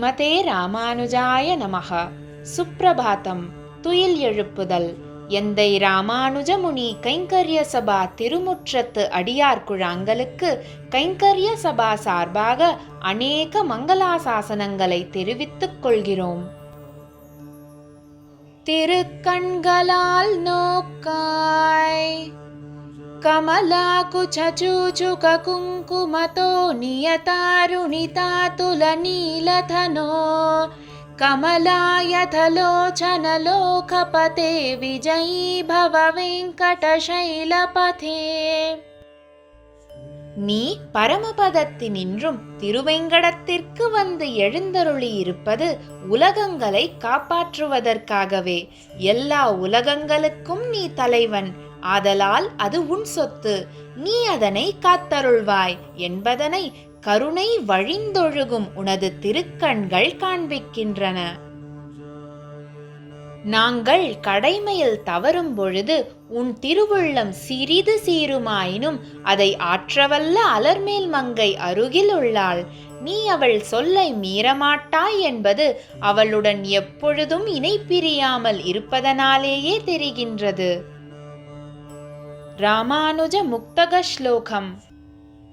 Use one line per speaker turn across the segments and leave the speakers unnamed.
ஸ்ரீமதே ராமானுஜாய நமக. சுப்பிரபாத்தம். துயில் எழுப்புதல். எந்தை ராமானுஜமுனி கைங்கரிய சபா திருமுற்றத்து அடியார் குழாங்களுக்கு கைங்கரிய சபா சார்பாக அநேக மங்களாசாசனங்களை தெரிவித்துக் கொள்கிறோம். திருக்கண்களால் நோக்காய் కమలాకుచూచుక కుంకుమతో నియతారుణితాతుల నీలధనో కమలాయథలోచనలోకపతే విజయీ భవ వెంకటశైలపథే நீ பரமபதத்தினின்றும் திருவேங்கடத்திற்கு வந்து எழுந்தருளி இருப்பது உலகங்களை காப்பாற்றுவதற்காகவே. எல்லா உலகங்களுக்கும் நீ தலைவன். ஆதலால் அது உன் சொத்து. நீ அதனை காத்தருள்வாய். என்பதனை கருணை வழிந்தொழுகும் உனது திருக்கண்கள் காண்பிக்கின்றன. நாங்கள் கடைமையில் தவறும் பொழுது உன் திருவுள்ளம் சிறிது சீருமாயினும் அதை ஆற்றவல்ல அலர்மேல் மங்கை அருகில் உள்ளாள். நீ அவள் சொல்லை மீறமாட்டாய் என்பது அவளுடன் எப்பொழுதும் இணை பிரியாமல் இருப்பதனாலேயே தெரிகின்றது. रामानुजमुक्तकश्लोकम्।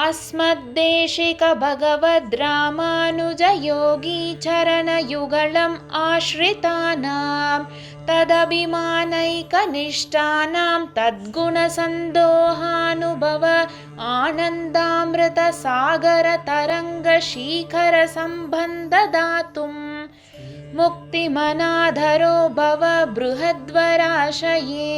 अस्मद्देशिकभगवद्रामानुजयोगीचरणयुगलम् आश्रितानां तदभिमानैकनिष्ठानां तद्गुणसन्दोहानुभव आनन्दामृतसागरतरङ्गशीखरसम्बन्धदातुम्। मुक्तिमनाधरो भव बृहद्वराशये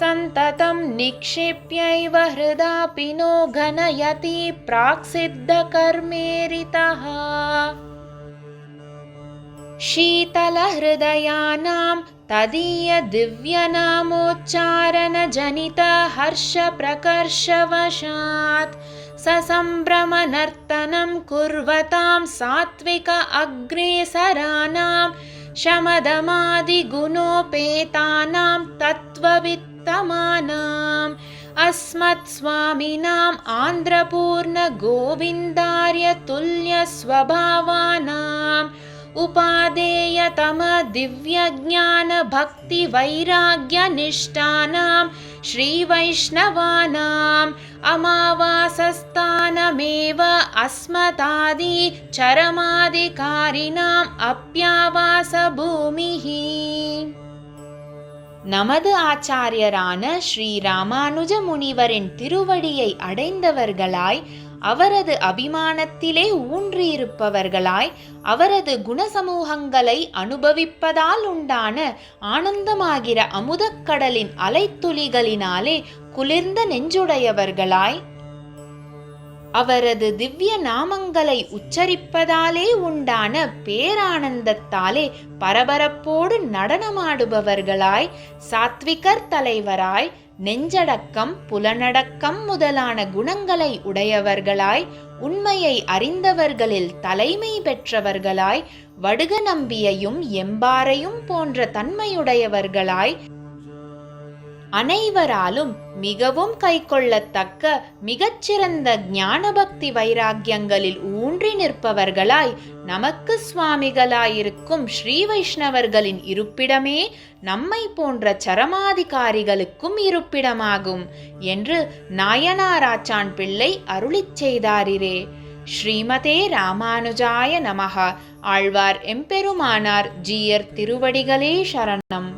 सन्ततं निक्षिप्यैव हृदापि नो घनयति प्राक्सिद्धकर्मेरितः। शीतलहृदयानां तदीयदिव्यनामोच्चारणजनितहर्षप्रकर्षवशात्। ससम्भ्रमनर्तनं कुर्वतां सात्विक अग्रेसराणां शमदमादिगुणोपेतानां तत्त्ववित्तमानाम् अस्मत्स्वामिनाम् आन्ध्रपूर्णगोविन्दार्यतुल्यस्वभावानाम् उपादेयतमदिव्यज्ञानभक्तिवैराग्यनिष्ठानां श्रीवैष्णवानाम्। अमावासस्थानमेव अस्मदादि चरमाधिकारिणाम् अप्यावासभूमिः நமது ஆச்சாரியரான ஸ்ரீ ராமானுஜ முனிவரின் திருவடியை அடைந்தவர்களாய் அவரது அபிமானத்திலே ஊன்றியிருப்பவர்களாய் அவரது குணசமூகங்களை அனுபவிப்பதால் உண்டான ஆனந்தமாகிற அமுதக்கடலின் அலைத்துளிகளினாலே குளிர்ந்த நெஞ்சுடையவர்களாய். அவரது திவ்ய நாமங்களை உச்சரிப்பதாலே உண்டான பேரானந்தத்தாலே பரபரப்போடு நடனமாடுபவர்களாய் சாத்விகர் தலைவராய் நெஞ்சடக்கம் புலனடக்கம் முதலான குணங்களை உடையவர்களாய் உண்மையை அறிந்தவர்களில் தலைமை பெற்றவர்களாய் வடுக நம்பியையும் எம்பாரையும் போன்ற தன்மையுடையவர்களாய் அனைவராலும் மிகவும் கைக்கொள்ளத்தக்க மிகச்சிறந்த ஞானபக்தி வைராக்கியங்களில் ஊன்றி நிற்பவர்களாய் நமக்கு சுவாமிகளாயிருக்கும் ஸ்ரீ வைஷ்ணவர்களின் இருப்பிடமே நம்மை போன்ற சரமாதிகாரிகளுக்கும் இருப்பிடமாகும் என்று நாயனாராச்சான் பிள்ளை அருளிச் செய்தாரிரே. ஸ்ரீமதே ராமானுஜாய நமக. ஆழ்வார் எம்பெருமானார் ஜீயர் திருவடிகளே சரணம்.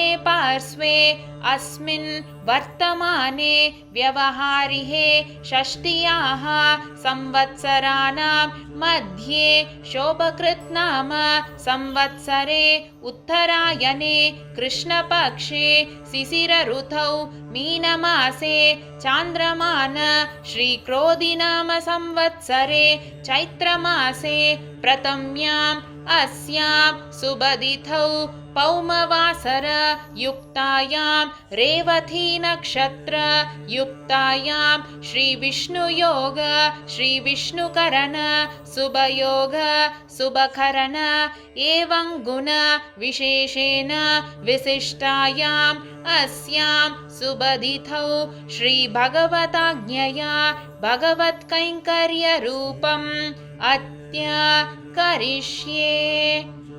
पार्श्वे अस्मिन् वर्तमाने व्यवहारिहे षष्ट्याः संवत्सराणां मध्ये शोभकृत् नाम संवत्सरे उत्तरायणे कृष्णपक्षे शिशिरऋतौ मीनमासे चान्द्रमान श्रीक्रोधिनाम संवत्सरे चैत्रमासे प्रथम्याम् अस्यां सुबदिथौ पौमवासर युक्तायां रेवतीनक्षत्र युक्तायां श्रीविष्णुयोग श्रीविष्णुकरण एवं गुण विशेषेण विशिष्टायाम् अस्यां सुबदिथौ श्रीभगवताज्ञया भगवत्कैङ्कर्यरूपम् अत्य करिष्ये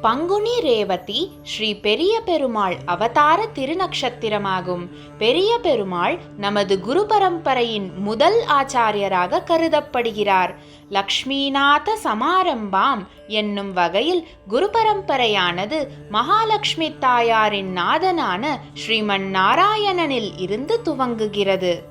பங்குனி ரேவதி ஸ்ரீ பெரிய பெருமாள் அவதார திருநக்ஷத்திரமாகும். பெரிய பெருமாள் நமது குரு பரம்பரையின் முதல் ஆச்சாரியராக கருதப்படுகிறார். லக்ஷ்மிநாத சமாரம்பாம் என்னும் வகையில் குரு பரம்பரையானது மகாலட்சுமி தாயாரின் நாதனான ஸ்ரீமன் நாராயணனில் இருந்து துவங்குகிறது.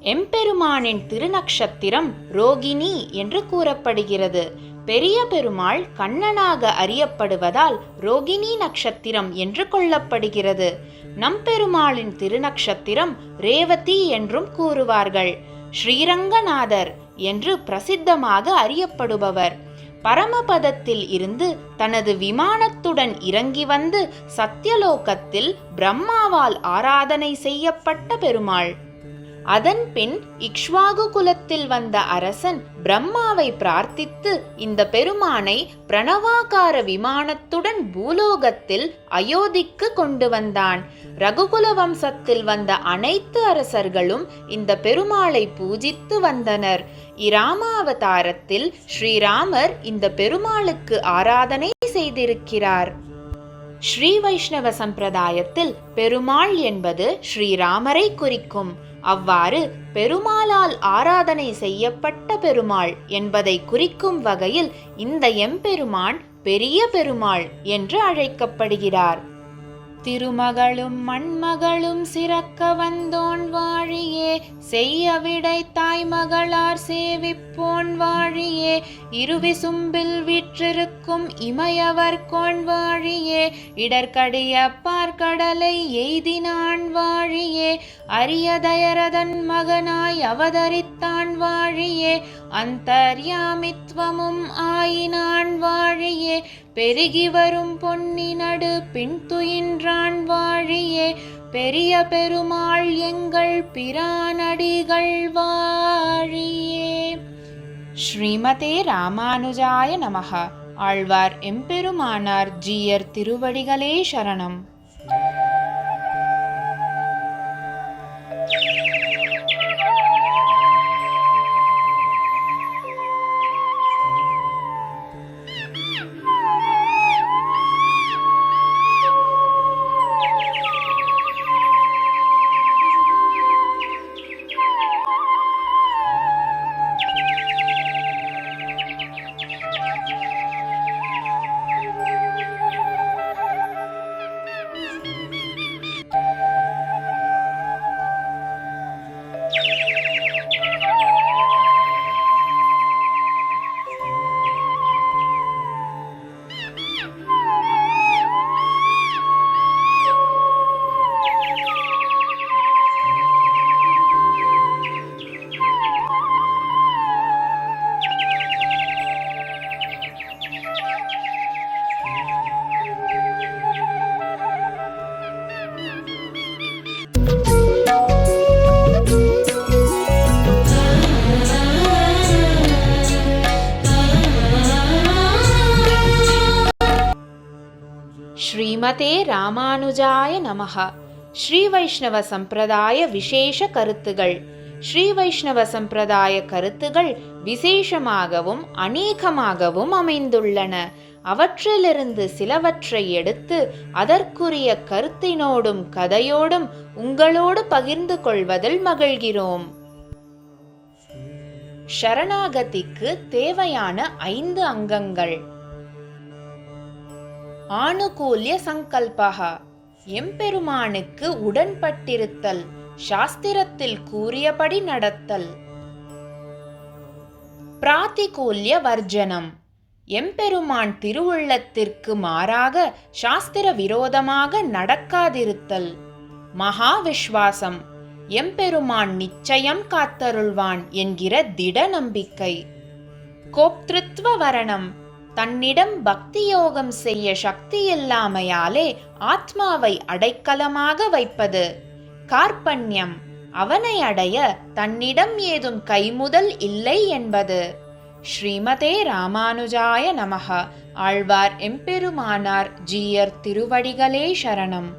எம்பெருமானின் திருநக்ஷத்திரம் ரோகிணி என்று கூறப்படுகிறது. பெரிய பெருமாள் கண்ணனாக அறியப்படுவதால் ரோகிணி நட்சத்திரம் என்று கொள்ளப்படுகிறது. நம்பெருமாளின் திருநக்ஷத்திரம் ரேவதி என்றும் கூறுவார்கள். ஸ்ரீரங்கநாதர் என்று பிரசித்தமாக அறியப்படுபவர். பரமபதத்தில் இருந்து தனது விமானத்துடன் இறங்கி வந்து சத்தியலோகத்தில் பிரம்மாவால் ஆராதனை செய்யப்பட்ட பெருமாள். அதன் பின் இக்ஷ்வாகு குலத்தில் வந்த அரசன் பிரம்மாவை பிரார்த்தித்து இந்த பெருமானை பிரணவாகார விமானத்துடன் பூலோகத்தில் அயோத்திக்கு கொண்டு வந்தான். ரகுகுல வம்சத்தில் வந்த அனைத்து அரசர்களும் இந்த பெருமாளை பூஜித்து வந்தனர். இராமாவதாரத்தில் ஸ்ரீராமர் இந்த பெருமாளுக்கு ஆராதனை செய்திருக்கிறார். ஸ்ரீ வைஷ்ணவ சம்பிரதாயத்தில் பெருமாள் என்பது ஸ்ரீராமரை குறிக்கும். அவ்வாறு பெருமாளால் ஆராதனை செய்யப்பட்ட பெருமாள் என்பதை குறிக்கும் வகையில் இந்த எம்பெருமான் பெரிய பெருமாள் என்று அழைக்கப்படுகிறார். திருமகளும் மண்மகளும் சிறக்க வந்தோன் வாழியே செய்ய விடை தாய்மகளார் சேவிப்போன் வாழியே. இருவிசும்பில் விற்றிருக்கும் இமையவர் கோன் வாழியே இடர்கடிய பார்க்கடலை எய்தினான் வாழியே. அரியதயரதன் மகனாய் அவதரித்தான் வாழியே அந்தர்யாமித்வமும் ஆயினான் வாழியே பெருகி வரும் பொன்னி நடு பின்துயின்றான் வாழியே பெரிய பெருமாள் எங்கள் பிரானடிகள் வாழியே. ஸ்ரீமதே ராமானுஜாய நமக. ஆழ்வார் எம்பெருமானார் ஜீயர் திருவடிகளே சரணம். ஸ்ரீமதே ராமானுஜாய நமஹ. ஸ்ரீ வைஷ்ணவ சம்பிரதாய விசேஷ கருத்துகள். ஸ்ரீ வைஷ்ணவ சம்பிரதாய கருத்துகள் விசேஷமாகவும் அநேகமாகவும் அமைந்துள்ளன. அவற்றிலிருந்து சிலவற்றை எடுத்து அதற்குரிய கருத்தினோடும் கதையோடும் உங்களோடு பகிர்ந்து கொள்வதில் மகிழ்கிறோம். ஷரணாகதிக்கு தேவையான ஐந்து அங்கங்கள். ஆணுகூல்ய சங்கல்பகா எம்பெருமானுக்கு உடன்பட்டிருத்தல் சாஸ்திரத்தில் கூறியபடி நடத்தல். பிராத்திகூல்ய வர்ஜனம். எம்பெருமான் திருவுள்ளத்திற்கு மாறாக சாஸ்திர விரோதமாக நடக்காதிருத்தல். மகா விஸ்வாசம் எம்பெருமான் நிச்சயம் காத்தருள்வான் என்கிற திட நம்பிக்கை. கோப்திருத்வ வரணம். தன்னிடம் பக்தி யோகம் செய்ய சக்தி இல்லாமையாலே ஆத்மாவை அடைக்கலமாக வைப்பது. கார்பண்யம் அவனை அடைய தன்னிடம் ஏதும் கைமுதல் இல்லை என்பது. ஸ்ரீமதே ராமானுஜாய நமக. ஆழ்வார் எம்பெருமானார் ஜீயர் திருவடிகளே சரணம்.